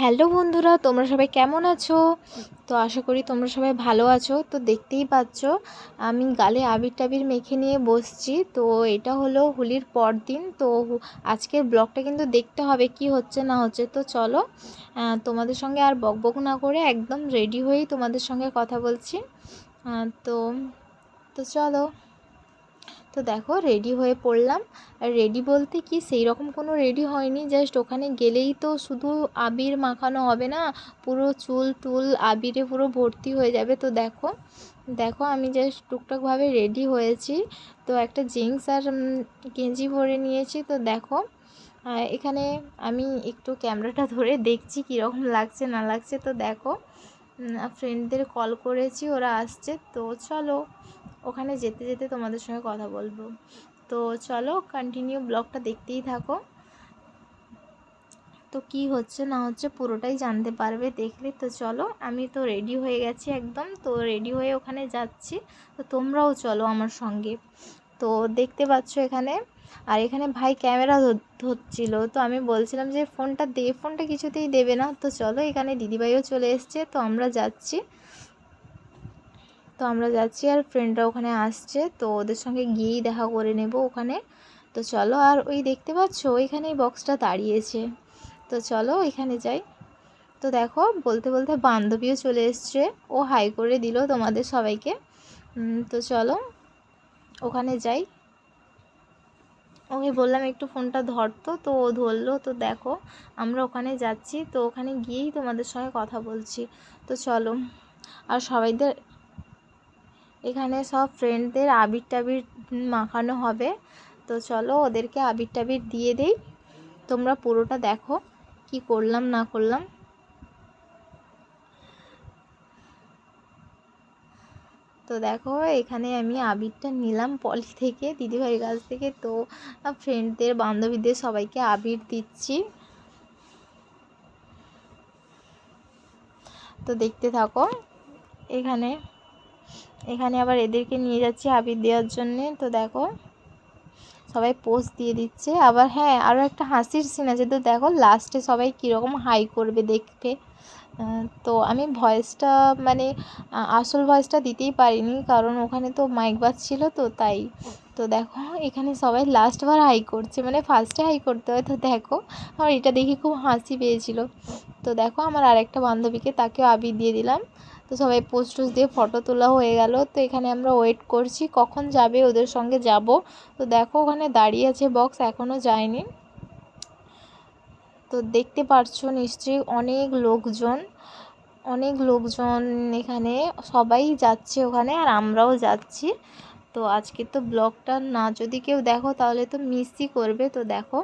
Hello বন্ধুরা, তোমরা সবাই কেমন আছো? তো আশা করি তোমরা সবাই ভালো আছো। তো দেখতেই পাচ্ছ, আমি গালে আবির টাবির মেখে নিয়ে বসছি। তো এটা হলো হোলির পর দিন তো আজকের ব্লগটা কিন্তু দেখতে হবে কি হচ্ছে না হচ্ছে। তো চলো তোমাদের সঙ্গে আর বকবক না করে একদম রেডি হয়েই তোমাদের সঙ্গে কথা বলছি। তো তো চলো। তো দেখো রেডি হয়ে পড়লাম। আর রেডি বলতে কি সেই রকম কোনো রেডি হয়নি জাস্ট ওখানে গেলেই তো শুধু আবির মাখানো হবে না, পুরো চুল টুল আবিরে পুরো ভর্তি হয়ে যাবে। তো দেখো দেখো আমি জাস্ট টুকটাকভাবে রেডি হয়েছি। তো একটা জিন্স আর গেঞ্জি পরে নিয়েছি। তো দেখো এখানে আমি একটু ক্যামেরাটা ধরে দেখছি কীরকম লাগছে না লাগছে। তো দেখো ফ্রেন্ডদের কল করেছি, ওরা আসছে। তো চলো, ওখানে যেতে যেতে তোমাদের সঙ্গে কথা বলব। তো চলো কন্টিনিউ ব্লগটা দেখতেই থাকো। তো কি হচ্ছে না হচ্ছে পুরোটাই জানতে পারবে দেখলে। তো চলো, আমি তো রেডি হয়ে গেছি একদম। তো রেডি হয়ে ওখানে যাচ্ছি। তো তোমরাও চলো আমার সঙ্গে। তো দেখতে পাচ্ছ এখানে। আর এখানে ভাই ক্যামেরা ধরছিল। তো আমি বলছিলাম যে, ফোনটা দে, ফোনটা কিছুতেই দেবে না। তো চলো এখানে দিদিভাইও চলে এসছে। তো আমরা যাচ্ছি। তো আমরা যাচ্ছি আর ফ্রেন্ডরা ওখানে আসছে। তো ওদের সঙ্গে গিয়েই দেখা করে নেব ওখানে। তো চলো, আর ওই দেখতে পাচ্ছ, ওইখানেই বক্সটা দাঁড়িয়েছে। তো চলো ওইখানে যাই। তো দেখো, বলতে বলতে বান্ধবীও চলে এসছে। ও হাই করে দিল তোমাদের সবাইকে। তো চলো। ওখানে যাই। ওকে বললাম, একটু ফোনটা ধরতো তো। ও ধরলো, তো দেখো, আমরা ওখানে যাচ্ছি। তো ওখানে গিয়েই তোমাদের সঙ্গে কথা বলছি। তো চলো। আর সবাইদের এখানে সব ফ্রেন্ডদের আবির টাবির মাখানো হবে। তো চলো, ওদেরকে আবির টাবির দিয়ে দেই। তোমরা পুরোটা দেখো, কি করলাম, না করলাম। তো দেখো এখানে আমি আবিরটা নিলাম পলি থেকে দিদিভাইয়ের কাছ থেকে। তো ফ্রেন্ডদের বান্ধবীদের সবাইকে আবির দিচ্ছি। তো দেখতে থাকো এখানে এখানে আবার এদেরকে নিয়ে যাচ্ছি আবির দেওয়ার জন্যে। তো দেখো সবাই পোজ দিয়ে দিচ্ছে। আবার হ্যাঁ আরও একটা হাসির সিন আছে। তো দেখো লাস্টে সবাই কীরকম হাই করবে আহ, তো আমি ভয়েসটা মানে আসল ভয়েসটা দিতেই পারিনি কারণ ওখানে তো মাইক বাজছিল তো তাই। তো দেখো, এখানে সবাই লাস্টবার হাই করছে মানে ফার্স্টে হাই করতে হয়। তো দেখো, আমার এটা দেখে খুব হাসি পেয়েছিল। তো দেখো, আমার আরেকটা বান্ধবীকে তাকেও আবির দিয়ে দিলাম। তো সবাই পোস্ট টোস্ট দিয়ে ফটো তোলা হয়ে গেল। তো এখানে আমরা ওয়েট করছি, কখন যাবে ওদের সঙ্গে যাব। তো দেখো, ওখানে দাঁড়িয়ে আছে বক্স এখনও যায়নি। তো দেখতে পারছ নিশ্চয়ই অনেক লোকজন অনেক লোকজন এখানে, সবাই যাচ্ছে ওখানে আর আমরাও যাচ্ছি। তো আজকে তো ব্লগটা না, যদি কেউ দেখো তাহলে তো মিসই করবে, তো দেখো।